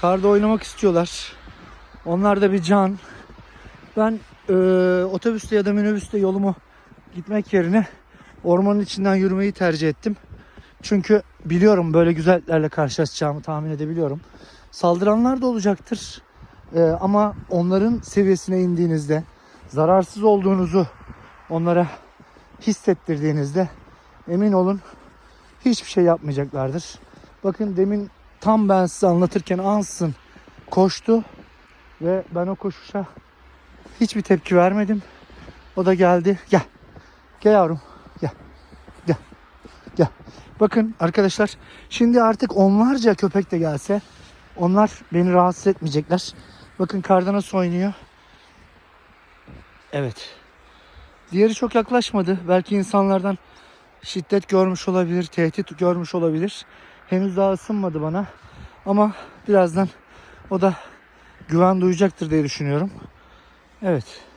Karda oynamak istiyorlar. Onlar da bir can. Ben e, otobüste ya da minibüste yolumu gitmek yerine ormanın içinden yürümeyi tercih ettim. Çünkü biliyorum böyle güzelliklerle karşılaşacağımı tahmin edebiliyorum. Saldıranlar da olacaktır. E, ama onların seviyesine indiğinizde zararsız olduğunuzu onlara hissettirdiğinizde emin olun hiçbir şey yapmayacaklardır. Bakın demin tam ben size anlatırken ansın koştu ve ben o koşuşa hiçbir tepki vermedim. O da geldi. Gel. Gel yavrum. Gel. Gel. Gel. Bakın arkadaşlar şimdi artık onlarca köpek de gelse onlar beni rahatsız etmeyecekler. Bakın karda nasıl oynuyor. Evet. Diğeri çok yaklaşmadı. Belki insanlardan şiddet görmüş olabilir, tehdit görmüş olabilir. Henüz daha ısınmadı bana. Ama birazdan o da güven duyacaktır diye düşünüyorum. Evet.